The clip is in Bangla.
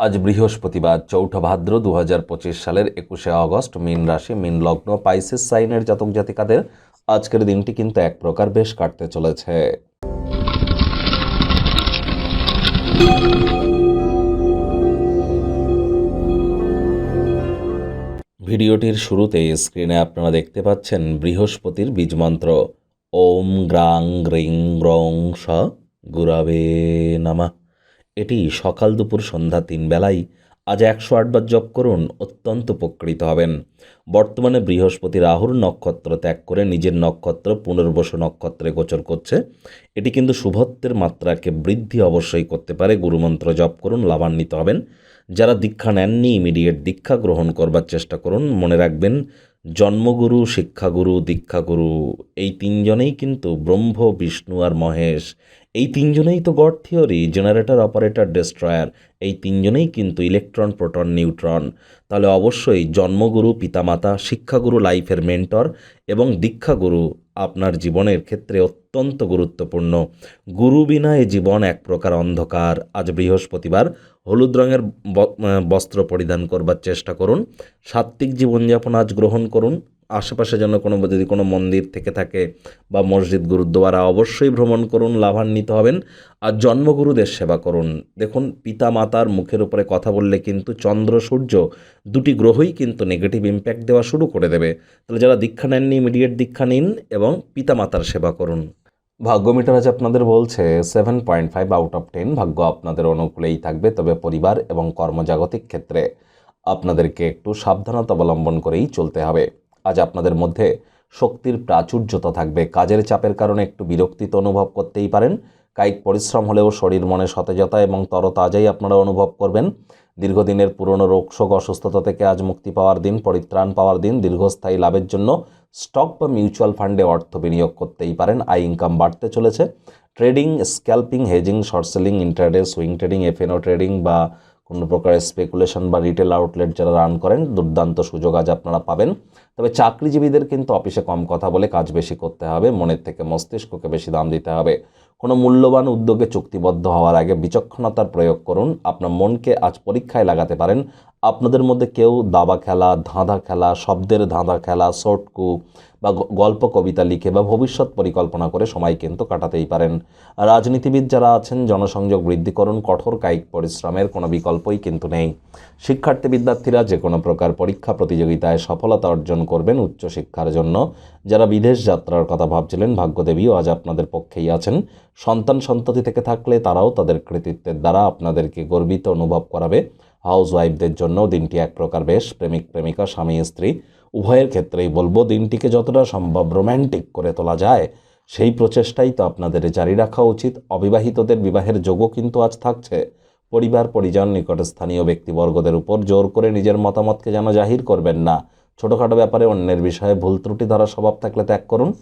আজ বৃহস্পতিবার, চৌঠা ভাদ্র দু হাজার পঁচিশ সালের একুশে আগস্ট, মীন রাশি, মীন লগ্ন, পাইসিস সাইনের জাতক জাতিকাদের আজকের দিনটি কিন্তু এক প্রকার বেশ কাটতে চলেছে। ভিডিওটির শুরুতে স্ক্রিনে আপনারা দেখতে পাচ্ছেন বৃহস্পতির বীজমন্ত্র ওম গ্রাং গ্রিং গ্রং স গুরাবে নামা। এটি সকাল দুপুর সন্ধ্যা তিন বেলায় আজ একশো আটবার জপ করুন, অত্যন্ত উপকৃত হবেন। বর্তমানে বৃহস্পতি রাহুর নক্ষত্র ত্যাগ করে নিজের নক্ষত্র পুনর্বসু নক্ষত্রে গোচর করছে। এটি কিন্তু শুভত্বের মাত্রাকে বৃদ্ধি অবশ্যই করতে পারে। গুরুমন্ত্র জপ করুন, লাভান্বিত হবেন। যারা দীক্ষা নেননি ইমিডিয়েট দীক্ষা গ্রহণ করবার চেষ্টা করুন। মনে রাখবেন জন্মগুরু, শিক্ষাগুরু, দীক্ষাগুরু, এই তিনজনেই কিন্তু ব্রহ্ম, বিষ্ণু আর মহেশ। এই তিনজনেই তো God theory, generator, operator, destroyer. এই তিনজনেই কিন্তু ইলেকট্রন, প্রোটন, নিউট্রন। তাহলে অবশ্যই জন্মগুরু, পিতামাতা, শিক্ষাগুরু, লাইফের মেন্টর এবং দীক্ষাগুরু আপনার জীবনের ক্ষেত্রে অত্যন্ত গুরুত্বপূর্ণ। গুরু বিনা এ জীবন এক প্রকার অন্ধকার। আজ বৃহস্পতিবার হলুদ রঙের বস্ত্র পরিধান করবার চেষ্টা করুন। সাত্ত্বিক জীবনযাপন আজ গ্রহণ করুন। আশেপাশে যেন কোনো, যদি কোনো মন্দির থেকে থাকে বা মসজিদ, গুরুদ্বারা, অবশ্যই ভ্রমণ করুন, লাভান্বিত হবেন। আর জন্মগুরুদের সেবা করুন। দেখুন পিতা মাতার মুখের উপরে কথা বললে কিন্তু চন্দ্র, সূর্য দুটি গ্রহই কিন্তু নেগেটিভ ইম্প্যাক্ট দেওয়া শুরু করে দেবে। তাহলে যারা দীক্ষা নেননি ইমিডিয়েট দীক্ষা নিন এবং পিতা মাতার সেবা করুন। ভাগ্য মিটার আজ আপনাদের বলছে seven point five out of ten ভাগ্য আপনাদের অনুকূলেই থাকবে, তবে পরিবার এবং কর্মজাগতিক ক্ষেত্রে আপনাদেরকে একটু সাবধানতা অবলম্বন করেই চলতে হবে। আজ আপনাদের মধ্যে শক্তির প্রাচুর্যতা থাকবে। কাজের চাপের কারণে একটু বিরক্তি তো অনুভব করতেই পারেন। কায়িক পরিশ্রম হলেও শরীর মনে সতেজতা এবং তরতাজাই আপনারা অনুভব করবেন। দীর্ঘদিনের পুরনো রোগশোক অসুস্থতা থেকে আজ মুক্তি পাওয়ার দিন, পরিত্রাণ পাওয়ার দিন, দীর্ঘস্থায়ী লাভের জন্য স্টক বা মিউচুয়াল ফান্ডে অর্থ বিনিয়োগ করতেই পারেন। আই ইনকাম বাড়তে চলেছে। Trading, scalping, hedging, short selling, intraday, swing trading FNO trading বা কোনো প্রকারের স্পেকুলেশন বা রিটেল আউটলেট যারা রান করেন, দুর্দান্ত সুযোগ আজ আপনারা পাবেন। তবে চাকরিজীবীদের কিন্তু অফিসে কম কথা বলে কাজ বেশি করতে হবে, মনের থেকে মস্তিষ্ককে বেশি দাম দিতে হবে। কোনো মূল্যবান উদ্যোগে চুক্তিবদ্ধ হওয়ার আগে বিচক্ষণতার প্রয়োগ করুন। আপনার মনকে আজ পরীক্ষায় লাগাতে পারেন। আপনাদের মধ্যে কেউ দাবা খেলা, ধাঁধা খেলা, শব্দের ধাঁধা খেলা, শর্টকু বা গল্প, কবিতা লিখে বা ভবিষ্যৎ পরিকল্পনা করে সময় কিন্তু কাটাতেই পারেন। রাজনীতিবিদ যারা আছেন, জনসংযোগ বৃদ্ধি করুন, কঠোর কায়িক পরিশ্রমের কোনো বিকল্পই কিন্তু নেই। শিক্ষার্থী বিদ্যার্থীরা যে কোনো প্রকার পরীক্ষা প্রতিযোগিতায় সফলতা অর্জন করবেন উচ্চশিক্ষার জন্য। যারা বিদেশ যাত্রার কথা ভাবছিলেন, ভাগ্যদেবীও আজ আপনাদের পক্ষেই আছেন। সন্তান সন্ততি থেকে থাকলে তারাও তাদের কৃতিত্বের দ্বারা আপনাদেরকে গর্বিত অনুভব করাবে। হাউস ওয়াইফদের জন্য দিনটি এক প্রকার বেশ প্রেমিক প্রেমিকা, স্বামী, স্ত্রী উভয়ের ক্ষেত্রেই বলব দিনটিকে যতটা সম্ভব রোম্যান্টিক করে তোলা যায়। সেই প্রচেষ্টাই তো আপনাদের জারি রাখা উচিত। অবিবাহিতদের বিবাহের যোগও কিন্তু আজ থাকছে। পরিবার, পরিজন, নিকট স্থানীয় ব্যক্তিবর্গদের উপর জোর করে নিজের মতামতকে যেন জাহির করবেন না। ছোটোখাটো ব্যাপারে অন্যের বিষয়ে ভুল ত্রুটি ধরা স্বভাব থাকলে ত্যাগ করুন।